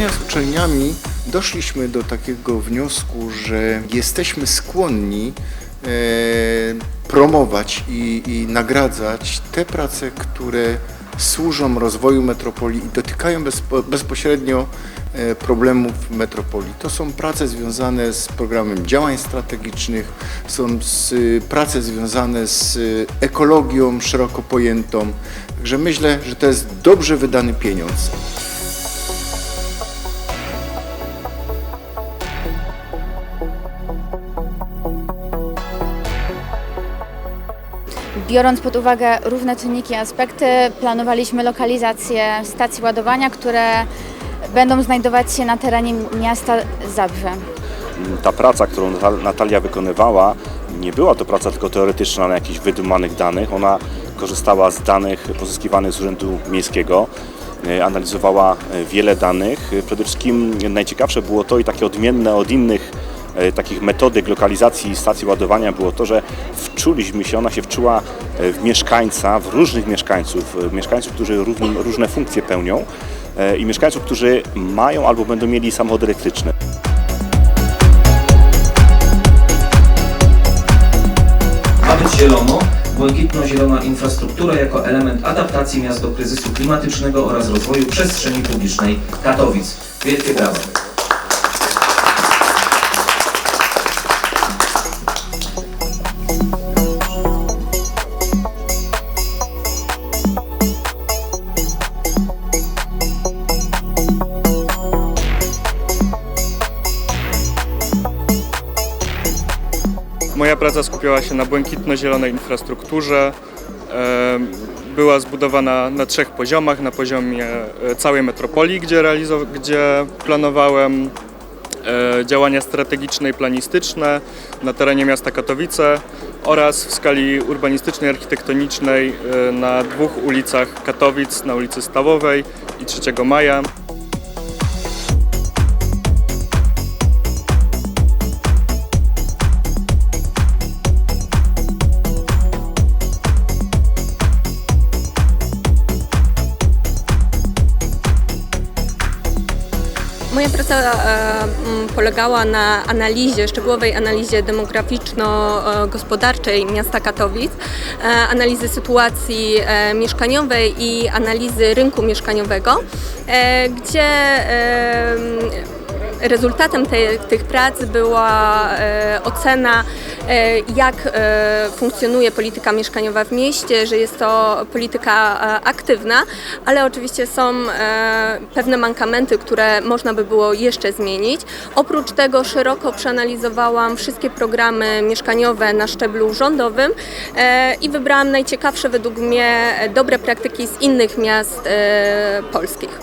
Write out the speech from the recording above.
rozmawiania z uczelniami doszliśmy do takiego wniosku, że jesteśmy skłonni e, promować i, i nagradzać te prace, które służą rozwoju metropolii i dotykają bezpo, bezpośrednio e, problemów metropolii. To są prace związane z programem działań strategicznych, są z, prace związane z ekologią szeroko pojętą. Także myślę, że to jest dobrze wydany pieniądz. Biorąc pod uwagę różne czynniki i aspekty, planowaliśmy lokalizację stacji ładowania, które będą znajdować się na terenie miasta Zabrze. ta praca, którą Natal- Natalia wykonywała, nie była to praca tylko teoretyczna na jakichś wydumanych danych. Ona korzystała z danych pozyskiwanych z Urzędu Miejskiego, e, analizowała e, wiele danych. E, Przede wszystkim najciekawsze było to i takie odmienne od innych takich metodyk lokalizacji stacji ładowania było to, że wczuliśmy się, ona się wczuła e, w mieszkańca, w różnych mieszkańców, e, mieszkańców, którzy różne funkcje pełnią e, i mieszkańców, którzy mają albo będą mieli samochody elektryczne. Ma być zielono, błękitno-zielona infrastruktura jako element adaptacji miast do kryzysu klimatycznego oraz rozwoju przestrzeni publicznej Katowic. Wielkie brawa. Moja praca skupiała się na błękitno-zielonej infrastrukturze. Była zbudowana na trzech poziomach. Na poziomie e, całej metropolii, gdzie, gdzie planowałem e, działania strategiczne i planistyczne na terenie miasta Katowice oraz w skali urbanistycznej, architektonicznej e, na dwóch ulicach Katowic, na ulicy Stawowej i 3 Maja. Moja praca e, m, polegała na analizie, szczegółowej analizie demograficzno-gospodarczej miasta Katowic, e, analizy sytuacji e, mieszkaniowej i analizy rynku mieszkaniowego, gdzie rezultatem te, tych prac była e, ocena, e, jak e, funkcjonuje polityka mieszkaniowa w mieście, że jest to polityka e, aktywna, ale oczywiście są e, pewne mankamenty, które można by było jeszcze zmienić. Oprócz tego szeroko przeanalizowałam wszystkie programy mieszkaniowe na szczeblu rządowym e, i wybrałam najciekawsze według mnie dobre praktyki z innych miast e, polskich.